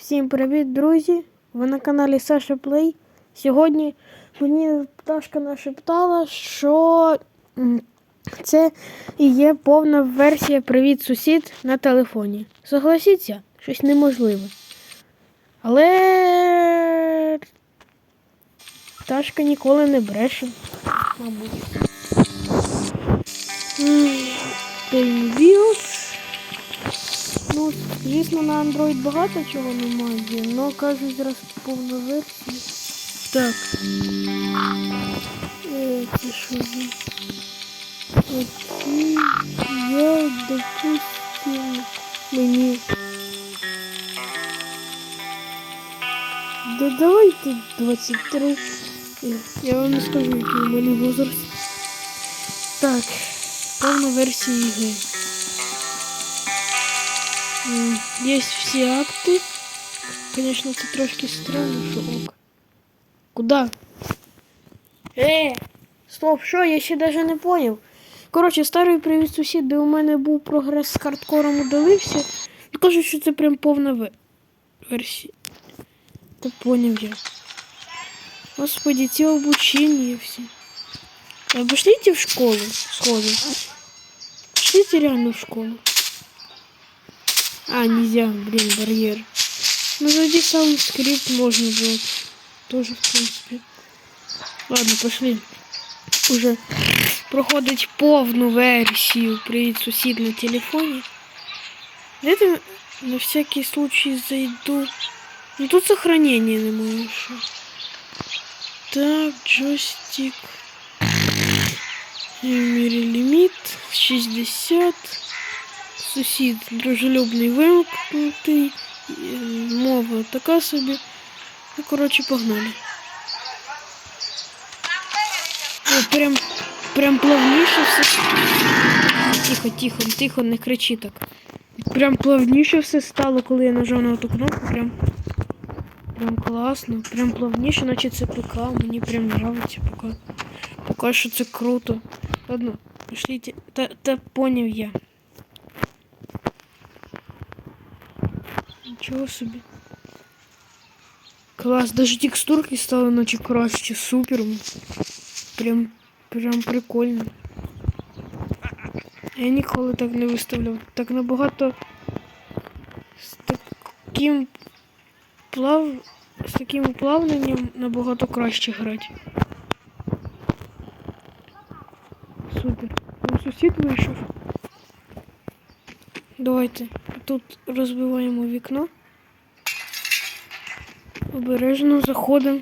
Всім привіт, друзі! Ви на каналі Саша Плей. Сьогодні мені пташка нашептала, що це і є повна версія Привіт сусід на телефоні. Согласіться, щось неможливе. Але пташка ніколи не бреше, мабуть. Привіт. Ну, звісно, на Android багато чого немає, але кажуть зараз повна версія. Так. Е, Це що за? Окей. Я, допустим, мені. Да давайте 23. Е, Я вам не скажу, який у мене возраст. Так, повна версія ігри. Есть все акты. Конечно, это трошки странно, що ок. Куда? Е! Стоп, що? Я ще даже не поняв. Коротше, старий привіт сусід, де у мене був прогрес з хардкором удалився. І кажуть, що це прям повна ве- версія. Та поняв я. Господи, ці обучення всі. А пошлите в школу сходу. Пошлите реально в школу. А, нельзя, блин, барьер. Ну, вроде сам скрипт можно было. Тоже, в принципе. Ладно, пошли. Уже проходить повну версію Привіт сусід на телефоні. Дайте на всякий случай зайду. Ну тут сохранения немає що. Так, джойстик. Мірі ліміт 60. Сусід дружелюбний вимкнутий, мова така собі. Ну, коротше, погнали. О, прям, прям плавніше все. Тихо, тихо, тихо, не кричи так. Прям плавніше все стало, коли я нажав на ту кнопку. Прям, прям класно. Прям плавніше, наче це ПК. Мені прям нравиться поки. Поки що це круто. Ладно, пошліть. Та, та поняв я. Нічого собі. Клас, даже текстурки стали наче краще, супер. Прям, прям прикольно. Я ніколи так не виставляв. Так набагато з таким плав... з таким уплавленням набагато краще грати. Супер. Там сусід вийшов. Давайте тут розбиваємо вікно. Обережно заходимо.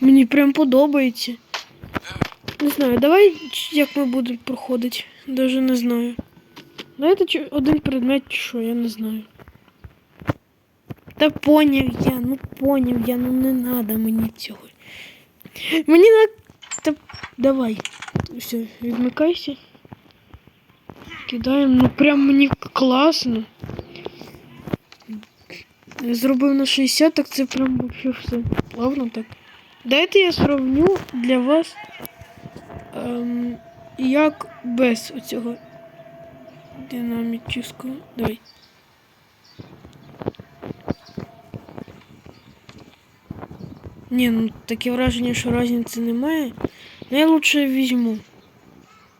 Мені прям подобається. Не знаю, давай як ми будемо проходити. Даже не знаю. Давайте один предмет, чи що, я не знаю. Та поняв я, ну поняв я, ну не надо мені цього. Мені на. Та давай. Все, відмикайся. Кидаємо, ну прям мені класно. Зробив на 60, так це прям вообще все плавно так. Дайте я сравню для вас, ем, як без оцього динамічного. Давай. Ні, ну таке враження, що різниці немає. Ну я лучше візьму.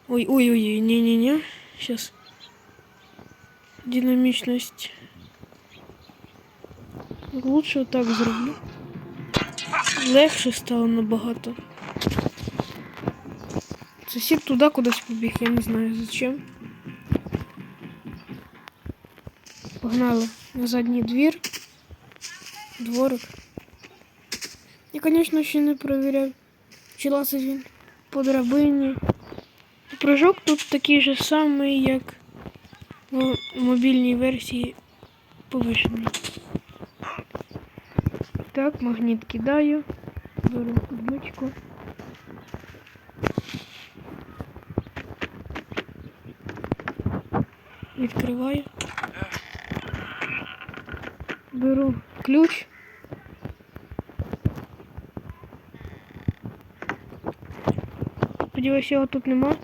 Ой, ой, ой, не-не-не. Сейчас. Лучше вот так зроблю. Легше стало набагато. Сусід туди кудись побіг, я не знаю зачем. Погнали на задній двір. Дворик. Я, конечно, ще не перевіряв, чи лазить він по драбині. Прыжок тут такий же самий, як в мобільній версії повишений. Так, магніт кидаю, беру ключку. Відкриваю. Беру ключ. Сподіваюся, його тут нема.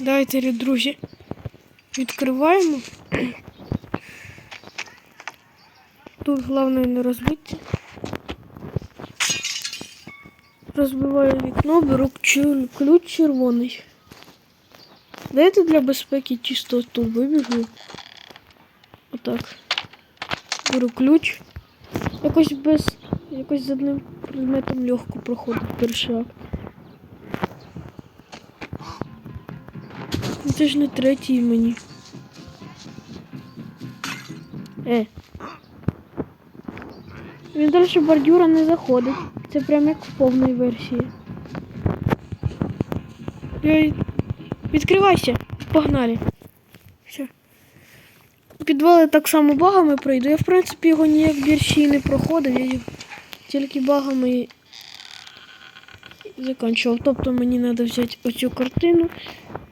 Давайте, друзі, відкриваємо. Тут головне не розбити. Розбиваю вікно, беру ключ червоний. Дайте для безпеки чисто тут вибіжу. Отак. Беру ключ. Якось без. Якось з одним предметом легко проходить перший акт. Це ж не третій мені. Е. Він далі бордюра не заходить. Це прям як в повній версії. Ей, Відкривайся. Погнали. Все. Підвали так само багами пройду. Я в принципі його ніяк більше і не проходив. Я тільки багами закінчував. Тобто мені треба взяти оцю картину.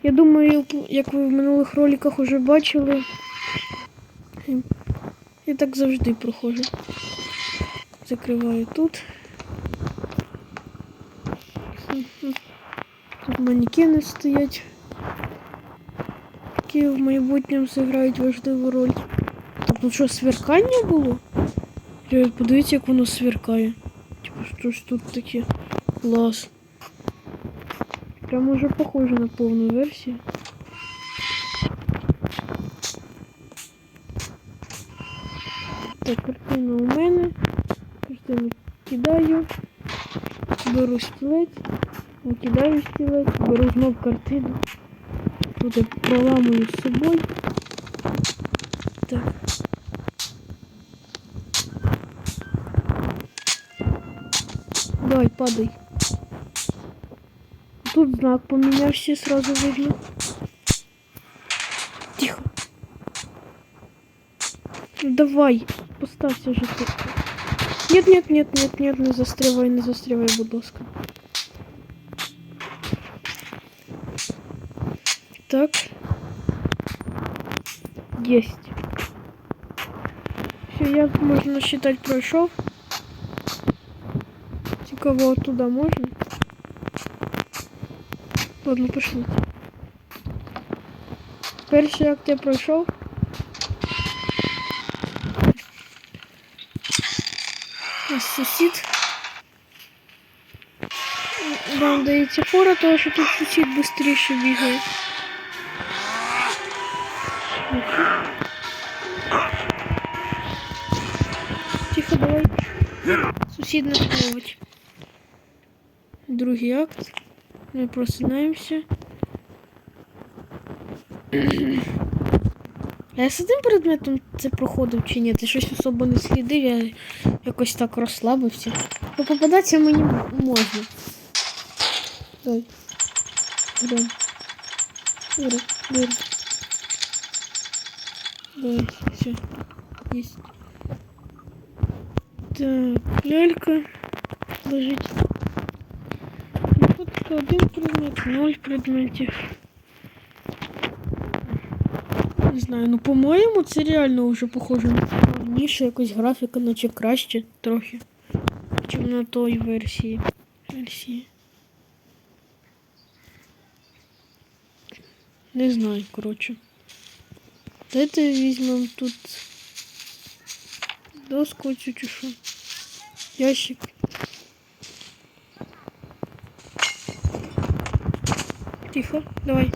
Я думаю, як ви в минулих роликах вже бачили, я так завжди проходжу. Закриваю тут. Тут манекени стоять, які в майбутньому зіграють важливу роль. Тут що, сверкання було? Подивіться, як воно сверкає. Типу, що ж тут таке? Клас. Прям уже похоже на повну версію. Кидаю. Беру стілець. Викидаю стілець, беру знов картину. Тут я проламую з собою. Так. Давай, падай. Тут знак помінявся, сразу видно. Тихо. Давай, поставься же ты. Нет, нет, нет, нет, нет, не застревай, не застревай, будь ласка. Так. Есть. Все, я, можно считать, прошел. Цікаво, туда можно? Ладно, пошли. Перший акт я пройшов. Ось сусід. Вам дається фора, тому що тут сусід швидше бігає. Тихо, давай. Сусід нас ловить. Другий акт. Ми просинаємося. А я з одним предметом це проходив чи ні? Ти щось особо не слідив, я якось так розслабився. Ну, попадатися мені можна. Давай. Берем. Бери, бери. Давай, все. Есть. Так, лялька лежить. Фотка один предмет, ноль предметів. Не знаю, ну по-моєму це реально вже похоже на раніше якось графіка, наче краще трохи, чим на той версії. версії. Не знаю, коротше. Дайте візьмемо тут доску чи що. Ящик. Тихо, давай.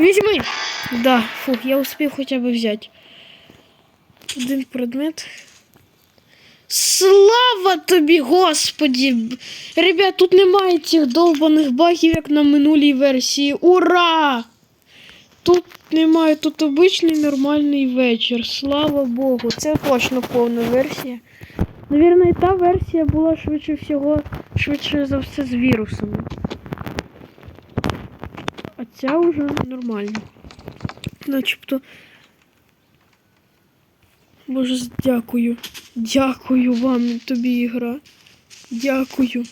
Візьми! Да, фух, я успів хоча б взяти. Один предмет. Слава тобі, господі! Ребят, тут немає цих довбаних багів, як на минулій версії. Ура! Тут немає, тут обичний нормальний вечір. Слава Богу, це точно повна версія. Навірно, і та версія була швидше всього, швидше за все з вірусами. Ця вже нормальна. Начебто. Боже, дякую. Дякую вам, тобі ігра. Дякую.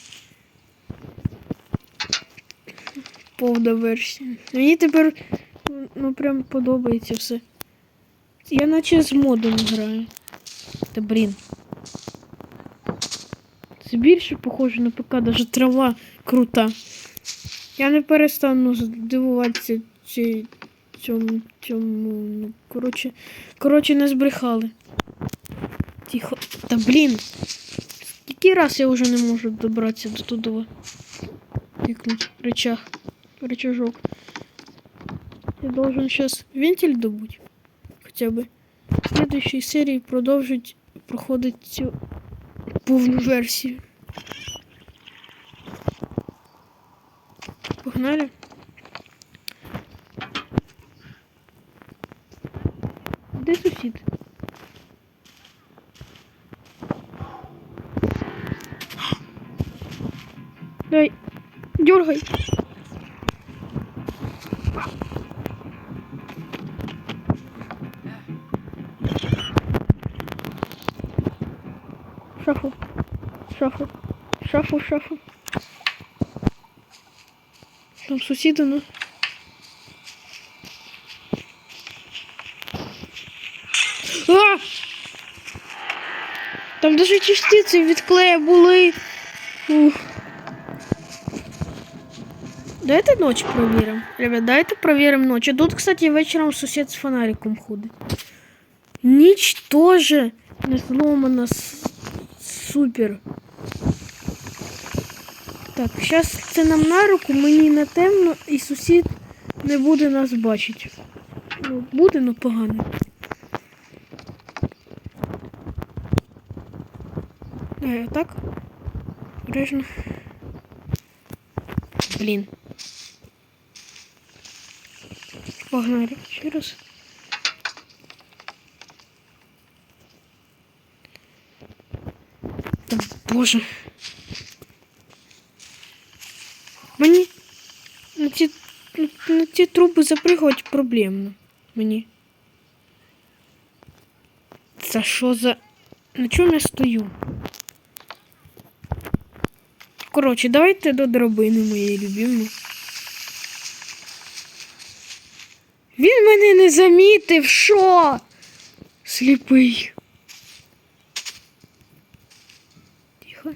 Повна версія. Мені тепер ну прям подобається все. Я наче з модом граю. Та блін. Це більше похоже на ПК, навіть трава крута. Я не перестану здивуватися цій цьому цьому. Ну, коротше, коротше, не збрехали. Тихо. Та блін. Який раз я вже не можу добратися до тудова. Тикнуть рычаг. Рычажок. Я должен сейчас вентиль добуть. Хотя бы. В следующей серии продовжить проходить цю повну версію. Погнали. Де сусід? Дай, дергай. Шафу. Шафу. Шафу, шафу. Там сусіди, ну. А! Там даже частиці від клея були. Ух. Давайте ночь проверим. Ребят, давайте проверим ночь. Тут, кстати, вечером сусід з фонариком ходить. Ніч тоже не зломана. С- Супер. Так, зараз це нам на руку, мені не темно, і сусід не буде нас бачити. Ну, буде, ну погано. Е, так? Режно. Блін. Погнали ще раз. Боже. Мені на ці, ці труби запригувати проблемно. Мені. Це що за. На чому я стою? Коротше, давайте до драбини моєї любимої. Він мене не замітив, що? Сліпий. Тихо.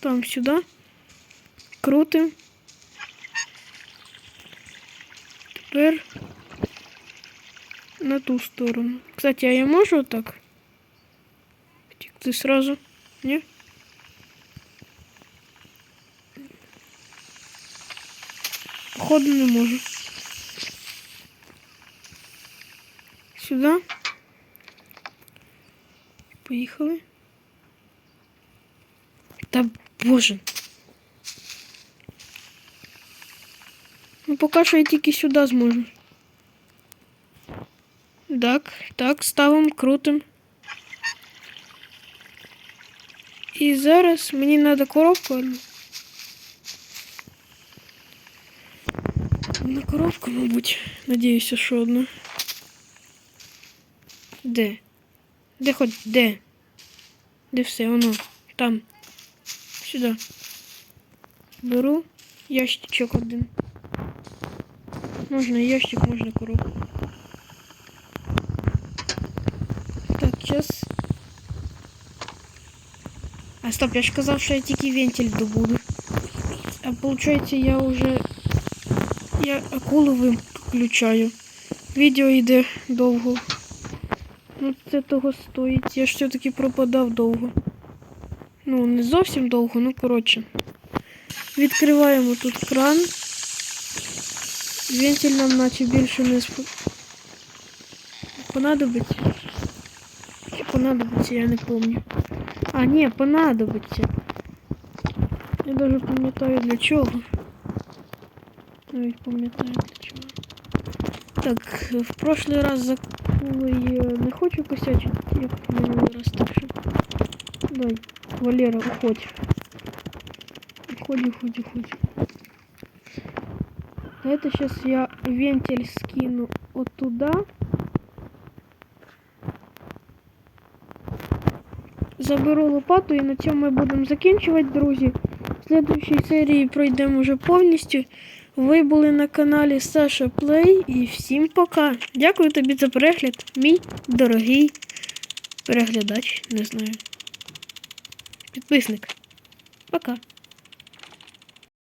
Там сюди. Крутим. Тепер на ту сторону. Кстати, а я можу так? Втікти сразу? Ні? Походу не можу. Сюди. Поїхали. Та боже. Поки що я тільки сюди зможу. Так, так, ставимо, крутим. І зараз мені треба коробку. одну. На коробку, мабуть. Надіюся, що одну. Де? Де хоч де? Де все, воно? Там. Сюди. Беру ящичок один. Можна ящик, можна коробку. Так, сейчас. А стоп, я ж казав, що я тільки вентиль добуду. А получається, я вже. Я акулу виключаю. Відео йде довго. Ну, це того стоїть. Я ж все-таки пропадав довго. Ну, не зовсім довго, ну коротше. Відкриваємо тут кран. Вентиль нам наче більше не сп... понадобиться. Чи понадобиться, я не пам'ятаю. А, ні, понадобиться. Я даже пам'ятаю для чого. Навіть пам'ятаю для чого. Так, в прошлый раз за кулою не хочу косячити, як в минулий раз так що. Дай, Валера, уходь. Уходь, уходь, уходь. Это сейчас я вентиль скину вот туда. Заберу лопату і на цьому ми будемо закінчувати, друзі. В следующій серії пройдемо вже повністю. Ви були на каналі Саша Плей і всім пока. Дякую тобі за перегляд, мій дорогий переглядач, не знаю. Підписник. Пока.